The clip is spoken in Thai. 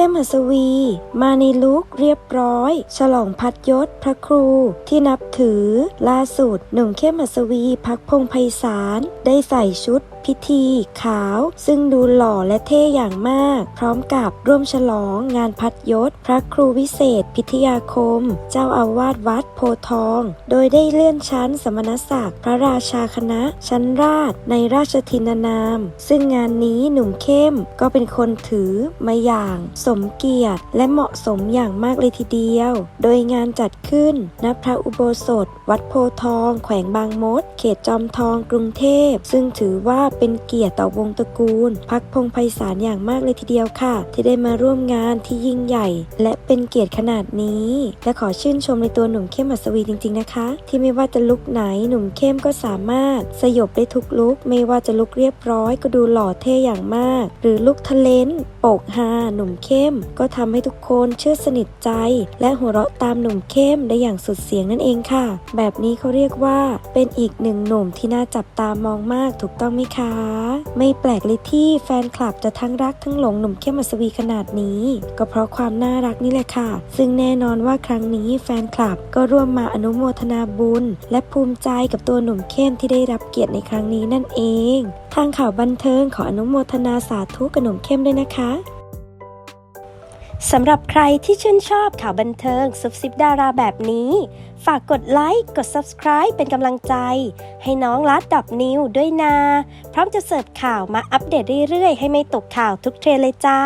เข้มหัสวี มาในลุกเรียบร้อย ฉลองพัดยศพระครูที่นับถือ ล่าสุดหนุ่มเข้มหัสวีพักพงไพศาลได้ใส่ชุด พิธีขาว ซึ่งดูหล่อและเท่อย่างมาก พร้อมกับร่วมฉลองงานพัดยศ พระครูวิเศษ พิทยาคม เจ้าอาวาสวัดโพทอง โดยได้เลื่อนชั้นสมณศักดิ์พระราชาคณะ ชั้นราชในราชทินานาม ซึ่งงานนี้หนุ่มเข้มก็เป็นคนถือมาอย่าง สมเกียรติ และเหมาะสมอย่างมากเลยทีเดียว โดยงานจัดขึ้นณพระอุโบสถ วัดโพทอง แขวงบางมด เขตจอมทองกรุงเทพ ซึ่งถือว่าเป็นเกียรติต่อวงตระกูล พักพงไพศาลอย่างมากเลยทีเดียวค่ะ ที่ได้มาร่วมงานที่ยิ่งใหญ่ และเป็นเกียรติขนาดนี้ และขอชื่นชมในตัวหนุ่มเข้มอัศวีจริงๆนะคะ ที่ไม่ว่าจะลุกไหนหนุ่มเข้มก็สามารถ สยบได้ทุกลุก ไม่ว่าจะลุกเรียบร้อยก็ดูหล่อเท่อย่างมาก หรือลุกทะเลนโปกฮาหนุ่มเข้ม ก็ทำให้ทุกคนเชื่อสนิทใจ และหัวเราะตามหนุ่มเข้มได้อย่างสุดเสียงนั่นเองค่ะ แบบนี้เขาเรียกว่าเป็นอีกหนึ่งหนุ่มที่น่าจับตามองมากถูกต้องไหมคะไม่แปลกเลยที่แฟนคลับจะทั้งรักทั้งหลงหนุ่มเข้มอัศวีขนาดนี้ ก็เพราะความน่ารักนี่แหละค่ะ ซึ่งแน่นอนว่าครั้งนี้แฟนคลับก็ร่วมมาอนุโมทนาบุญ และภูมิใจกับตัวหนุ่มเข้มที่ได้รับเกียรติในครั้งนี้นั่นเอง ทางข่าวบันเทิงขออนุโมทนาสาธุกับหนุ่มเข้มด้วยนะคะ สำหรับใครที่ชื่นชอบข่าวบันเทิงซุบซิบดาราแบบนี้ ฝากกดไลค์ กด Subscribe เป็นกำลังใจ ให้น้องลัดดอกนิวด้วยนะพร้อมจะเสิร์ฟข่าวมาอัปเดตเรื่อยๆ ให้ไม่ตกข่าวทุกเทรนเลยจ้า